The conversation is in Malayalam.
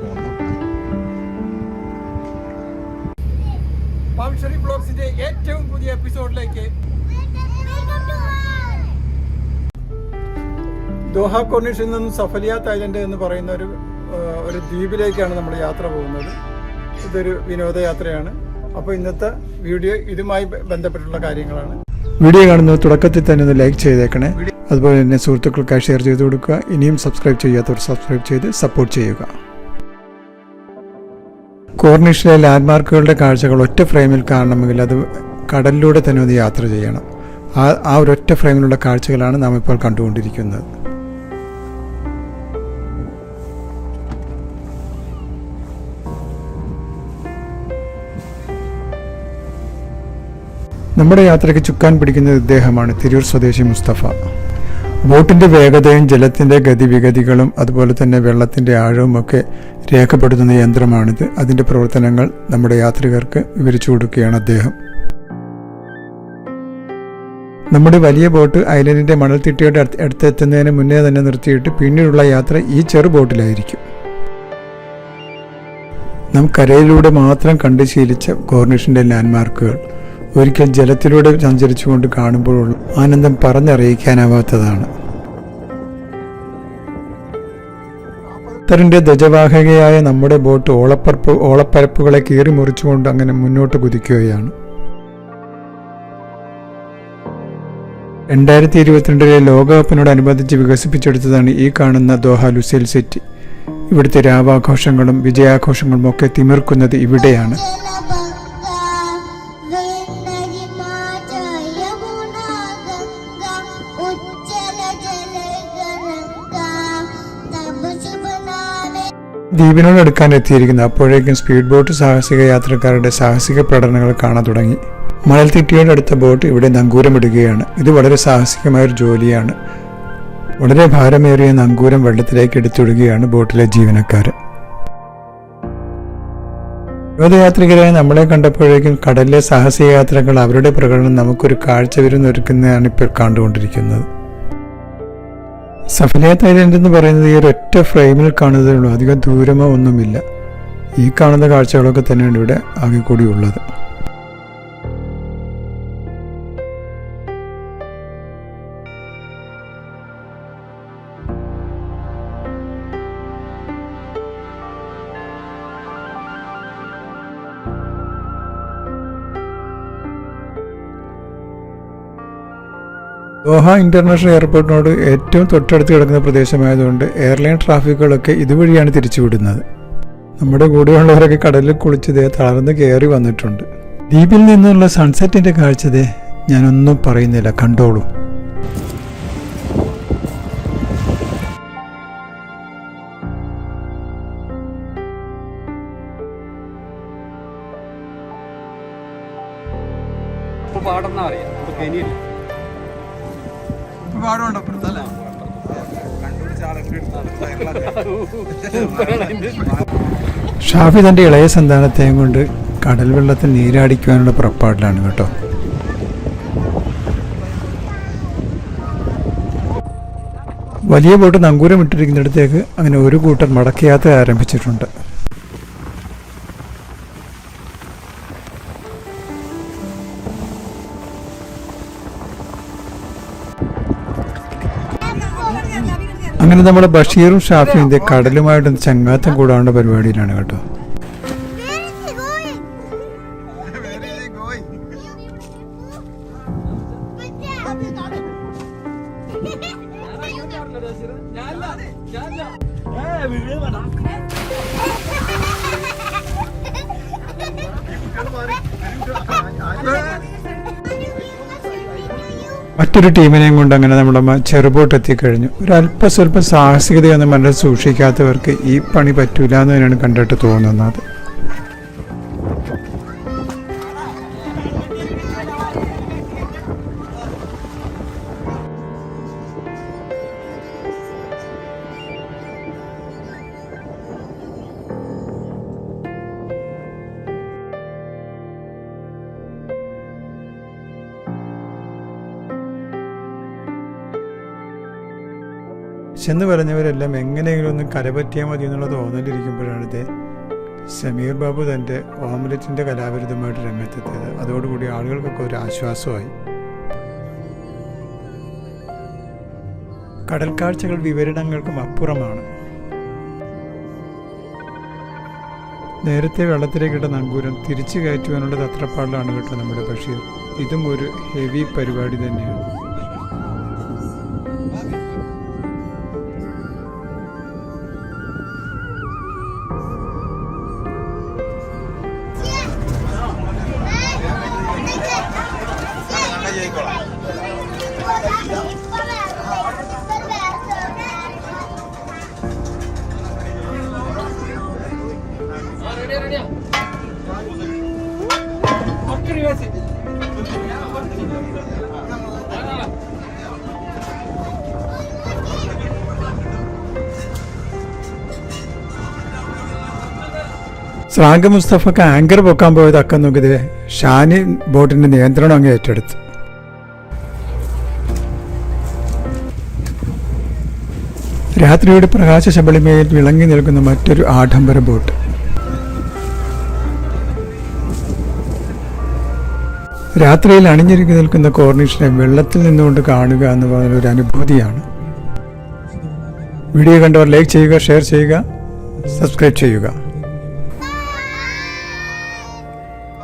പോകുന്നു. പാംഷറി ബ്ലോഗ്സിന്റെ ഏറ്റവും പുതിയ എപ്പിസോഡിലേക്ക് ദോഹ കോർണിഷിൽ നിന്നും സഫലിയ തായ്ലൻഡ് എന്ന് പറയുന്ന ഒരു ഒരു ദ്വീപിലേക്കാണ് നമ്മൾ യാത്ര പോകുന്നത്. ഇതൊരു വിനോദയാത്രയാണ്. അപ്പോൾ ഇന്നത്തെ വീഡിയോ ഇതുമായി ബന്ധപ്പെട്ടുള്ള കാര്യങ്ങളാണ്. വീഡിയോ കാണുന്നത് തുടക്കത്തിൽ തന്നെ ഒന്ന് ലൈക്ക് ചെയ്തേക്കണേ. അതുപോലെ തന്നെ സുഹൃത്തുക്കൾക്കായി ഷെയർ ചെയ്ത് കൊടുക്കുക. ഇനിയും സബ്സ്ക്രൈബ് ചെയ്യാത്തവർ സബ്സ്ക്രൈബ് ചെയ്ത് സപ്പോർട്ട് ചെയ്യുക. കോർണിഷിലെ ലാൻഡ്മാർക്കുകളുടെ കാഴ്ചകൾ ഒറ്റ ഫ്രെയിമിൽ കാണണമെങ്കിൽ അത് കടലിലൂടെ തന്നെ ഒന്ന് യാത്ര ചെയ്യണം. ആ ആ ഒരൊറ്റ ഫ്രെയിമിലുള്ള കാഴ്ചകളാണ് നാം ഇപ്പോൾ കണ്ടുകൊണ്ടിരിക്കുന്നത്. നമ്മുടെ യാത്രയ്ക്ക് ചുക്കാൻ പിടിക്കുന്നത് ഇദ്ദേഹമാണ് തിരൂർ സ്വദേശി മുസ്തഫ. ബോട്ടിന്റെ വേഗതയും ജലത്തിന്റെ ഗതിവിഗതികളും അതുപോലെ തന്നെ വെള്ളത്തിന്റെ ആഴവും ഒക്കെ രേഖപ്പെടുത്തുന്ന യന്ത്രമാണിത്. അതിന്റെ പ്രവർത്തനങ്ങൾ നമ്മുടെ യാത്രികർക്ക് വിവരിച്ചു കൊടുക്കുകയാണ് അദ്ദേഹം. നമ്മുടെ വലിയ ബോട്ട് ഐലൻഡിന്റെ മണൽത്തിട്ടയുടെ അടുത്ത് അടുത്തെത്തുന്നതിന് മുന്നേ തന്നെ നിർത്തിയിട്ട് പിന്നീടുള്ള യാത്ര ഈ ചെറു ബോട്ടിലായിരിക്കും. നാം കരയിലൂടെ മാത്രം കണ്ടു ശീലിച്ച കോർണിഷിന്റെ ലാൻഡ്മാർക്കുകൾ. ഒരിക്കൽ ജലത്തിലൂടെ സഞ്ചരിച്ചുകൊണ്ട് കാണുമ്പോഴുള്ള ആനന്ദം പറഞ്ഞറിയിക്കാനാവാത്തതാണ്. ഖത്തറിന്റെ ധ്വജവാഹകയായ നമ്മുടെ ബോട്ട് ഓളപ്പരപ്പ് ഓളപ്പരപ്പുകളെ കീറി മുറിച്ചുകൊണ്ട് അങ്ങനെ മുന്നോട്ട് കുതിക്കുകയാണ്. രണ്ടായിരത്തി ഇരുപത്തിരണ്ടിലെ ലോകകപ്പിനോടനുബന്ധിച്ച് വികസിപ്പിച്ചെടുത്തതാണ് ഈ കാണുന്ന ദോഹ ലുസേൽ സിറ്റി. ഇവിടുത്തെ രാവാഘോഷങ്ങളും വിജയാഘോഷങ്ങളും ഒക്കെ തിമിർക്കുന്നത് ഇവിടെയാണ്. ദ്വീപിനോട് അടുക്കാൻ എത്തിയിരിക്കുന്നു അപ്പോഴേക്കും സ്പീഡ് ബോട്ട് സാഹസിക യാത്രക്കാരുടെ സാഹസിക പ്രകടനങ്ങൾ കാണാൻ തുടങ്ങി. മണൽത്തിട്ടിയുടെ അടുത്ത ബോട്ട് ഇവിടെ നങ്കൂരമിടുകയാണ് ഇത് വളരെ സാഹസികമായ ഒരു ജോലിയാണ്. വളരെ ഭാരമേറിയ നങ്കൂരം വെള്ളത്തിലേക്ക് എടുത്തിടുകയാണ് ബോട്ടിലെ ജീവനക്കാർ. വിനോദയാത്രികരായ നമ്മളെ കണ്ടപ്പോഴേക്കും കടലിലെ സാഹസിക യാത്രകൾ അവരുടെ പ്രകടനം നമുക്കൊരു കാഴ്ച വിരുന്നൊരുക്കുന്നതാണ് ഇപ്പോൾ കണ്ടുകൊണ്ടിരിക്കുന്നത്. സഫലിയ തായ്ലൻഡ് എന്ന് പറയുന്നത് ഈ ഒരൊറ്റ ഫ്രെയിമിൽ കാണുന്നതേ ഉള്ളൂ. അധികം ദൂരമോ ഒന്നുമില്ല. ഈ കാണുന്ന കാഴ്ചകളൊക്കെ തന്നെയാണ് ഇവിടെ ആകെ കൂടി ഉള്ളത്. ദോഹ ഇന്റർനാഷണൽ എയർപോർട്ടിനോട് ഏറ്റവും തൊട്ടടുത്ത് കിടക്കുന്ന പ്രദേശമായതുകൊണ്ട് എയർലൈൻ ട്രാഫിക്കുകളൊക്കെ ഇതുവഴിയാണ് തിരിച്ചുവിടുന്നത്. നമ്മുടെ കൂടെയുള്ളവരൊക്കെ കടലിൽ കുളിച്ചതേ തളർന്ന് കയറി വന്നിട്ടുണ്ട്. ദ്വീപിൽ നിന്നുള്ള സൺസെറ്റിന്റെ കാഴ്ചതേ ഞാനൊന്നും പറയുന്നില്ല കണ്ടോളൂ. പാടെന്നാ അറിയാം? ഇപ്പൊ ഉണ്ട് അപ്പുറത്ത് അല്ലേ? ഷാഫി തന്റെ ഇളയ സന്താനത്തെയും കൊണ്ട് കടൽ വെള്ളത്തിൽ നീരാടിക്കുവാനുള്ള പുറപ്പാടിലാണ് കേട്ടോ. വലിയ ബോട്ട് നങ്കൂരം ഇട്ടിരിക്കുന്നിടത്തേക്ക് അങ്ങനെ ഒരു കൂട്ടർ മടക്കയാത്ര ആരംഭിച്ചിട്ടുണ്ട്. അങ്ങനെ നമ്മുടെ ബഷീറും ഷാഫിയും കടലുമായിട്ട് ചങ്ങാത്തം കൂടാനുള്ള പരിപാടിയിലാണ് കേട്ടോ. മറ്റൊരു ടീമിനെയും കൊണ്ട് അങ്ങനെ നമ്മുടെ ചെറുപോട്ട് എത്തിക്കഴിഞ്ഞു ഒരു അല്പ സ്വല്പം സാഹസികതയൊന്നും മനസ്സിൽ സൂക്ഷിക്കാത്തവർക്ക് ഈ പണി പറ്റൂല എന്ന് തന്നെയാണ് കണ്ടിട്ട് തോന്നുന്നത്. ചെന്ന് പറഞ്ഞവരെല്ലാം എങ്ങനെയെങ്കിലും ഒന്ന് കരപറ്റിയാൽ മതി എന്നുള്ള തോന്നലിരിക്കുമ്പോഴാണിത് സമീർ ബാബു തന്റെ ഓംലെറ്റിന്റെ കലാവിരുദ്ധമായിട്ട് രംഗത്തെത്തിയത്. അതോടുകൂടി ആളുകൾക്കൊക്കെ ഒരു ആശ്വാസമായി. കടൽക്കാഴ്ചകൾ വിവരണങ്ങൾക്കും അപ്പുറമാണ്. നേരത്തെ വെള്ളത്തിലേക്കിട്ട നങ്കൂരം തിരിച്ചു കയറ്റുവാനുള്ള തത്രപ്പാടിലാണ് കേട്ടോ നമ്മുടെ പക്ഷേ ഇതും ഒരു ഹെവി പരിപാടി തന്നെയാണ്. സ്രാങ്ക മുസ്തഫക്ക് ആങ്കർ പൊക്കാൻ പോയത് അക്കം നോക്കിയത് ഷാനി ബോട്ടിന്റെ നിയന്ത്രണം അങ്ങ് ഏറ്റെടുത്തു. രാത്രിയുടെ പ്രകാശ ശബളിമയിൽ വിളങ്ങി നിൽക്കുന്ന മറ്റൊരു ആഡംബര ബോട്ട്. രാത്രിയിൽ അണിഞ്ഞിരിക്കു നിൽക്കുന്ന കോർണിഷിനെ വെള്ളത്തിൽ നിന്നുകൊണ്ട് കാണുക എന്ന് പറയുന്ന ഒരു അനുഭൂതിയാണ്. വീഡിയോ കണ്ടവർ ലൈക്ക് ചെയ്യുക ഷെയർ ചെയ്യുക സബ്സ്ക്രൈബ് ചെയ്യുക.